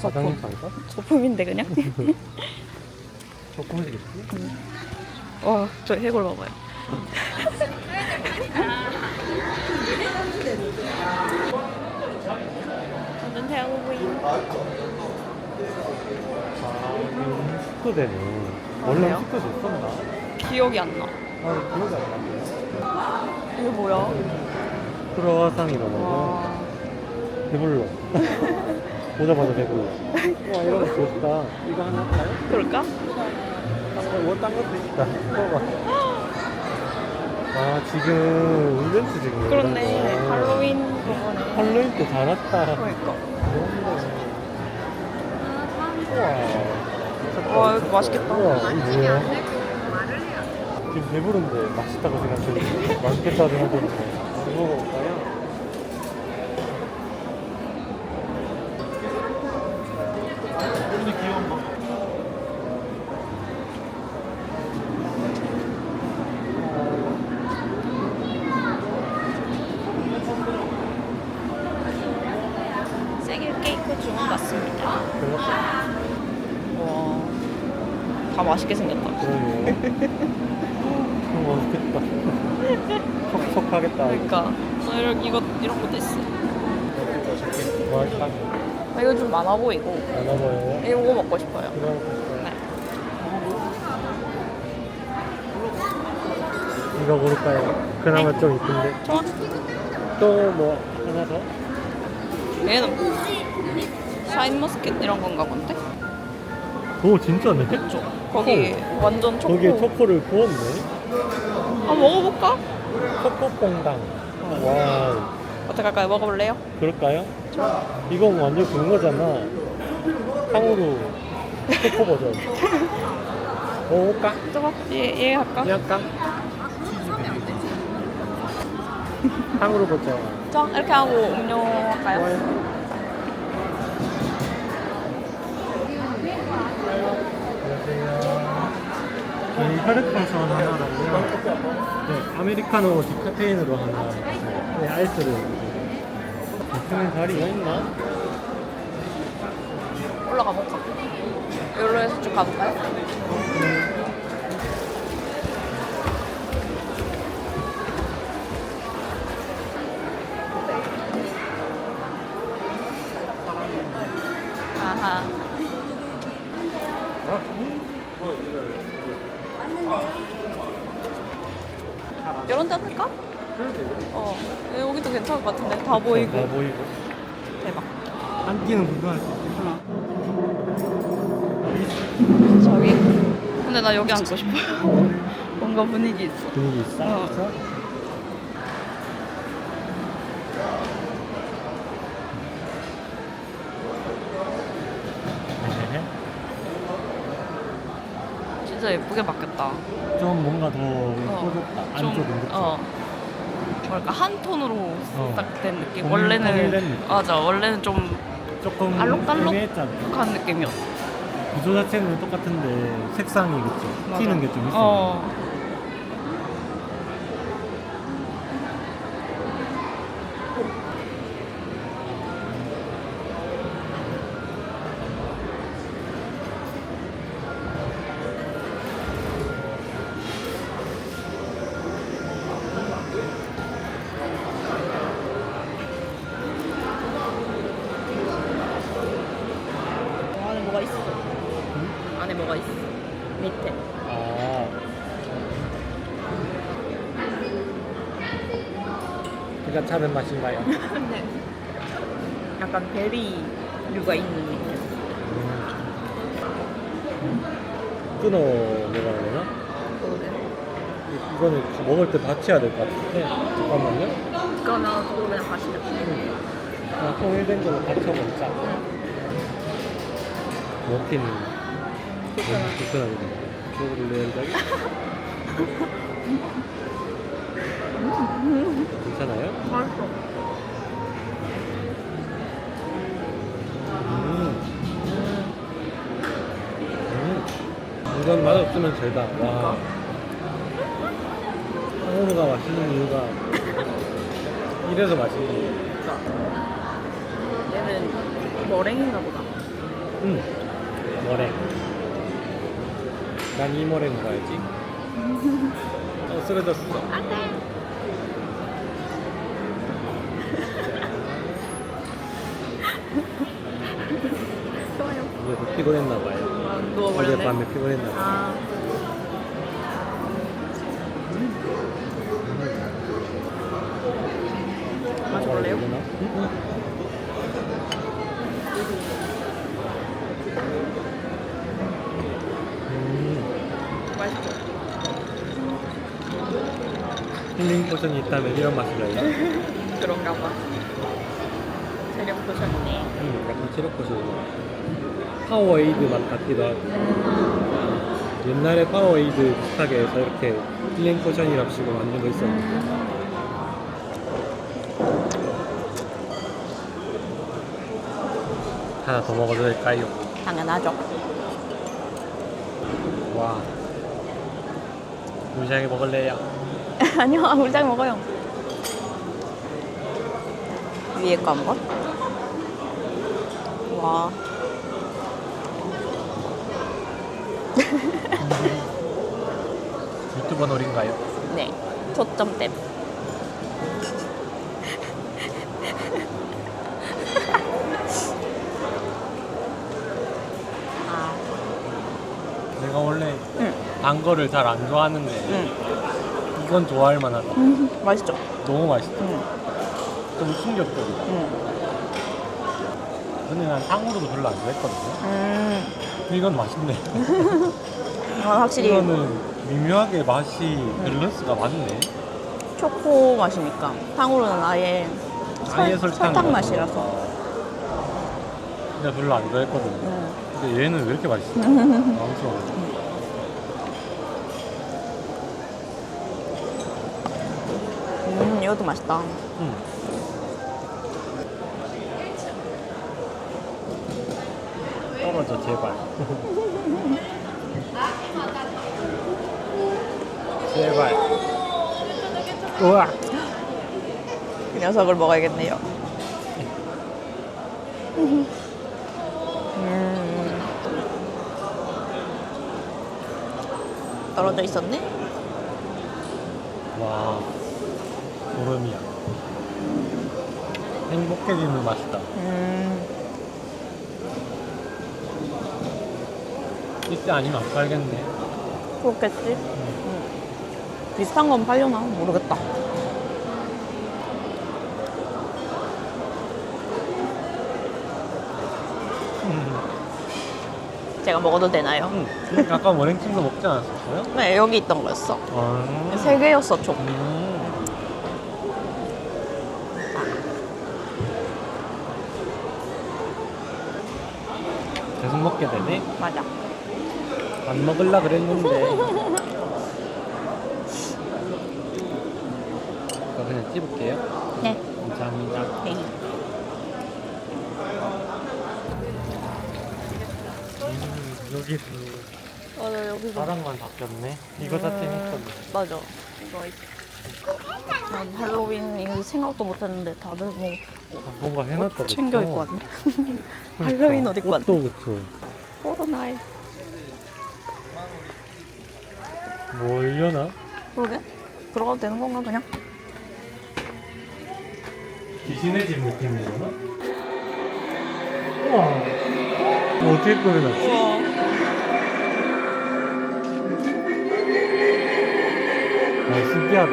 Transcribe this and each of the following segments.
사장님 차인가? 소품인데 그냥. 조금씩겠지? 와, 저 해골 봐봐요. 완전 태양부인. 아, 스크대네. 원래 그래요? 스크도 있었나? 기억이 안 나. 아, 기억이 안 나네. 이게 뭐야? 크로와상이라고. 와. 배불러. 보자마자 배불러. 와, 이런 거 좋다. 이거 하나 할까요? 그럴까? 딴 거, 뭐, 딴 것도 있다. 먹어봐. 아, 지금 운전수 지금. 그렇네. 이런 거. 할로윈 그거네. 할로윈 때 잘 왔다. 그러니까. 우와. 와, 이거 맛있겠다. 우와, 이거 뭐야? 지금 배부른데 맛있다고 생각했는데 맛있겠다 생각했는데 이거 먹을까요? 근데 귀여운 거 생일 케이크 주문 받습니다. 그렇죠. 와. 다 맛있게 생겼다. 그러네요 어, 맛있겠다 촉촉하겠다 그러니까. 저 이런, 이거, 이런 것도 있어. 뭐 할까? 아, 이거 좀 많아 보이고. 안 먹어요? 이거 먹고 싶어요. 이거 먹고 싶어요 네. 이거 고를까요? 그나마 좀 이쁜데 좋아. 또뭐 하나 더? 얘는 샤인머스켓 이런 건가 본데? 오 진짜네 그쵸? 거기 완전 초코. 거기에 초코를 부었네 한번 먹어볼까? 초코퐁당 와우 어떻게 할까요? 먹어볼래요? 그럴까요? 이건 완전 그런 거잖아 탕후루 초코 버전 먹을까? 저거 얘, 얘 할까? 할까? 탕후루 버전 저 이렇게 하고 음료 할까요? 안녕하세요. 혈액형선 하나랑요. 네, 아메리카노 디카페인으로 하나. 네, 아이스를. 베트남 자리가 있나? 올라가 볼까? 여기로 해서 쭉 가볼까요? 다 보이고. 다 보이고. 대박. 한 끼는 구경할 수 있겠구나. 저기. 근데 나 여기 앉고 싶어요. 뭔가 분위기 있어. 분위기 있어? 어. 있어? 네. 진짜 예쁘게 바뀌었다. 좀 뭔가 더 어, 예뻐졌다. 좀, 안쪽은 그쵸? 어. 뭐랄까 한 톤으로 어. 딱된 느낌. 원래는 느낌. 맞아. 원래는 좀 조금 알록달록? 애매했잖아. 북한 느낌이었어. 구조 자체는 똑같은데 색상이 그쵸? 튀는 게 좀 있어. 어. 어, 차는 맛인가요? 네. 약간 베리류가 있는 느낌. 끊어 내가 되나? 그러게. 이거는 먹을 때 받쳐야 될 것 같은데 잠깐만요 그러면 저도 그냥 가시죠. 그냥 통일된 걸로 받쳐 먹자 먹긴 불편하네. 불편하게 그거를 내야지 괜찮아요? 맛있어. 음. 음. 이건 맛없으면 죄다 와 소주가 맛있는 이유가 이래서 맛있는. 얘는 머랭인가 보다. 응. 머랭. 난 이 머랭 먹어야지. 어, 쓰러졌어. 좋아요. 이제 피곤했나 봐요. 아, 어제 누워 버렸네. 밤에 피곤했나 봐요. 아. 마셔볼래요? 되나? 응? 음, 맛있죠? 힐링 포션이 있다면 이런 맛이래요. 그런가 봐. 재력 보셨네. 음, 약간 체력 포션. 파워에이드 맛 같기도 하고. 옛날에 파워에이드 비슷하게 해서 이렇게 힐링 포션이랍시고 만든 거 있었는데. 하나 더 먹어도 될까요? 당연하죠. 와. 무시하게 먹을래요? 아니요, 울장 먹어요. 위에 거 한번. 와. 유튜버 놀인가요? 네. 초점댐. 아, 내가 원래 응, 단 거를 잘 안 좋아하는데 응. 이건 좋아할 만하다. 음, 맛있죠? 너무 맛있다. 응, 좀 충격적이다. 응. 근데 난 탕후루도 별로 안 좋아했거든요. 음, 근데 이건 맛있네. 이건 확실히 이거는 미묘하게 맛이 밸런스가 맞네. 초코 맛이니까. 탕후루는 아예, 아예 설, 설탕 설탕 맛이. 맛이라서. 근데 별로 안 좋아했거든 요. 음. 근데 얘는 왜 이렇게 맛있어? 망스러워. 음, 이것도 맛있다. 응. 떨어져 제발. 제발. 우와. 그 녀석을 먹어야겠네요. 음. 떨어져 있었네? 와. 소름이야. 행복해지는 맛이다. 음, 이때 아니면 안 팔겠네. 그렇겠지? 음. 비슷한 건 팔려나? 모르겠다. 제가 먹어도 되나요? 응. 아까 머랭찜도 먹지 않았었어요? 네, 여기 있던 거였어. 아. 세 개였어, 총. 음. 계속 먹게 되네. 맞아. 안 먹을라 그랬는데. 이거 그냥 찝을게요. 네. 감사합니다. 네. 음, 여기도 맞아, 여기서. 바닥만 바뀌었네. 이거 다 재밌었네. 맞아. 이거 있- 난 할로윈 이거 생각도 못했는데 다들 뭐 뭔가 해놨다. 챙겨? 입고 왔네. 그러니까. 할로윈 옷 입고 왔네. 옷도 그쵸. 코로나에. 뭐 이려나? 그러게? 들어가도 되는 건가 그냥? 귀신의 집 느낌이려나? 우와. 뭐 어떻게 꾸며놨지? 우와. 아, 신기하다.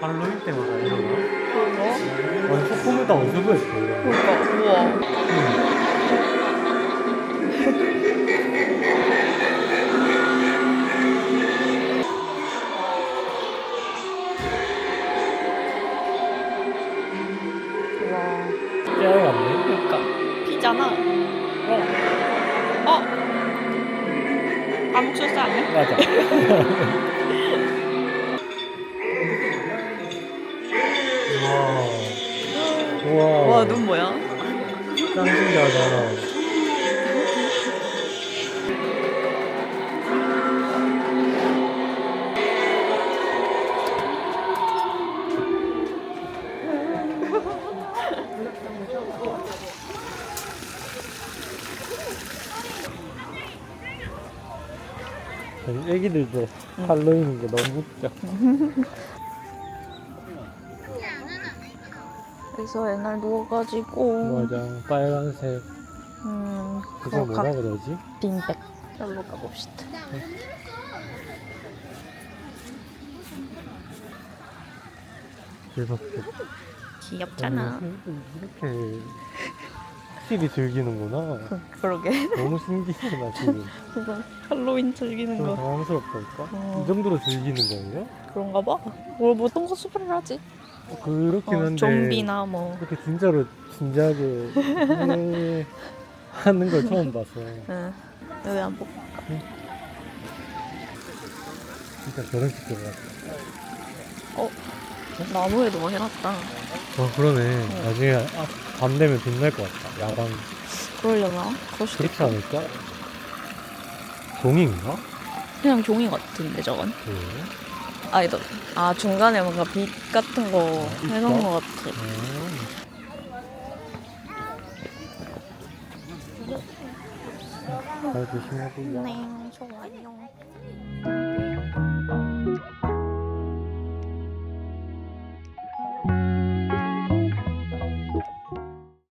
할로윈 때마다 이러나? 그거? 아니, 소품에다 어디서 구했어, 이거? 그러니까 우와. 응. 어, 눈 뭐야? 짱 신기하다. 애기들도 할로윈인 게 너무 웃겨. 그래서 옛날 누워가지고 맞아. 빨간색. 음 그거 각 뭐라 그러지? 빈백 여기로 가봅시다. 그래서 귀엽잖아. 이렇게 확실히 즐기는구나. 그, 그러게. 너무 신기하다 지금. 그래서 할로윈 즐기는 좀 거 당황스럽달까? 어. 이 정도로 즐기는 거예요? 그런가 봐. 뭘 보통 코스프레를 하지? 그렇긴 어, 한데 좀비나 뭐. 이렇게 진짜로 진지하게 해- 하는 걸 처음 봤어. 응. 여기 안 볼까? 진짜 결혼식 들어갔어. 어? 나무에도 뭐 해놨다. 어 그러네. 나중에 아, 밤 되면 빛날 것 같다. 야광 그러려나? 그럴 수도 그렇지 있다. 않을까? 종인가? 그냥 종이 같은데 저건? 그 아니다. 아 중간에 뭔가 빛 같은 거? 해놓은 것 같아. 잘 조심하고. 네, 좋아요.